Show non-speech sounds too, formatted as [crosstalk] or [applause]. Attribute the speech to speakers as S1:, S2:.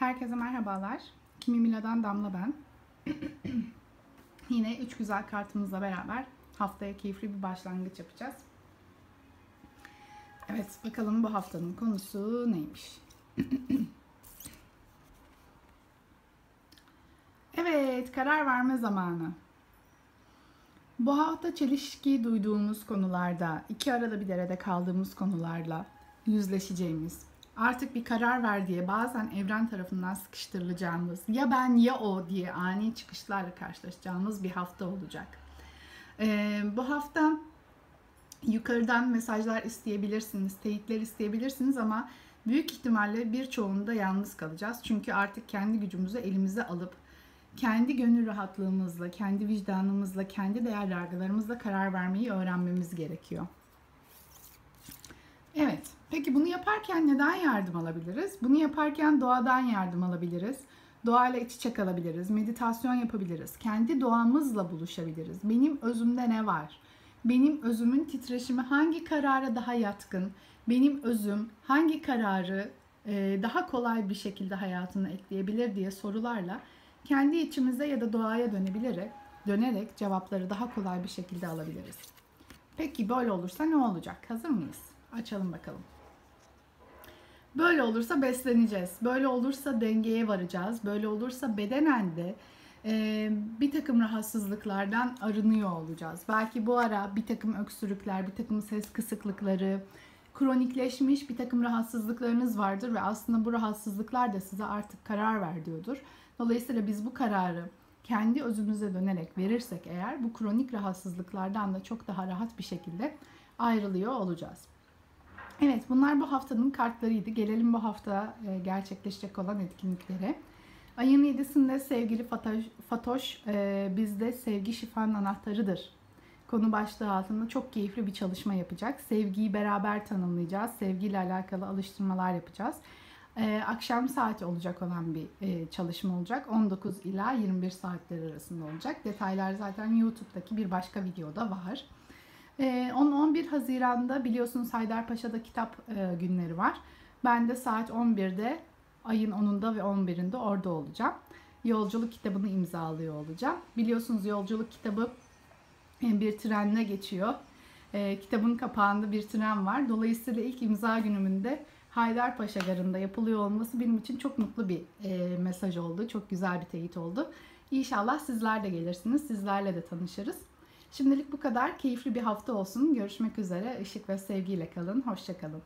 S1: Herkese merhabalar. Kimi Mila'dan Damla ben. [clears throat] Yine üç güzel kartımızla beraber haftaya keyifli bir başlangıç yapacağız. Evet, bakalım bu haftanın konusu neymiş? [clears throat] evet, karar verme zamanı. Bu hafta çelişki duyduğumuz konularda, iki arada bir derede kaldığımız konularla yüzleşeceğimiz, artık bir karar ver diye bazen evren tarafından sıkıştırılacağımız ya ben ya o diye ani çıkışlarla karşılaşacağımız bir hafta olacak. Ee, bu hafta yukarıdan mesajlar isteyebilirsiniz, teyitler isteyebilirsiniz ama büyük ihtimalle birçoğunda yalnız kalacağız. Çünkü artık kendi gücümüzü elimize alıp kendi gönül rahatlığımızla, kendi vicdanımızla, kendi değer yargılarımızla karar vermeyi öğrenmemiz gerekiyor. Evet, peki bunu yaparken neden yardım alabiliriz? Bunu yaparken doğadan yardım alabiliriz. Doğayla iç içe kalabiliriz, meditasyon yapabiliriz, kendi doğamızla buluşabiliriz. Benim özümde ne var? Benim özümün titreşimi hangi karara daha yatkın? Benim özüm hangi kararı daha kolay bir şekilde hayatına ekleyebilir diye sorularla kendi içimize ya da doğaya dönebilerek, dönerek cevapları daha kolay bir şekilde alabiliriz. Peki böyle olursa ne olacak? Hazır mıyız? Açalım bakalım. Böyle olursa besleneceğiz. Böyle olursa dengeye varacağız. Böyle olursa bedenen de e, bir takım rahatsızlıklardan arınıyor olacağız. Belki bu ara bir takım öksürükler, bir takım ses kısıklıkları, kronikleşmiş bir takım rahatsızlıklarınız vardır ve aslında bu rahatsızlıklar da size artık karar ver diyordur. Dolayısıyla biz bu kararı kendi özümüze dönerek verirsek eğer bu kronik rahatsızlıklardan da çok daha rahat bir şekilde ayrılıyor olacağız. Evet bunlar bu haftanın kartlarıydı. Gelelim bu hafta e, gerçekleşecek olan etkinliklere. Ayın 7'sinde sevgili Fatoş, Fatoş e, bizde sevgi şifanın anahtarıdır. Konu başlığı altında çok keyifli bir çalışma yapacak. Sevgiyi beraber tanımlayacağız. Sevgiyle alakalı alıştırmalar yapacağız. E, akşam saati olacak olan bir çalışma olacak. 19 ila 21 saatler arasında olacak. Detaylar zaten YouTube'daki bir başka videoda var. 10-11 ee, Haziran'da biliyorsunuz Haydarpaşa'da kitap e, günleri var. Ben de saat 11'de ayın 10'unda ve 11'inde orada olacağım. Yolculuk kitabını imzalıyor olacağım. Biliyorsunuz yolculuk kitabı e, bir trenle geçiyor. E, kitabın kapağında bir tren var. Dolayısıyla ilk imza günümünde Haydarpaşa Garı'nda yapılıyor olması benim için çok mutlu bir mesaj oldu. Çok güzel bir teyit oldu. İnşallah sizler de gelirsiniz. Sizlerle de tanışırız. Şimdilik bu kadar. Keyifli bir hafta olsun. Görüşmek üzere. Işık ve sevgiyle kalın. Hoşçakalın.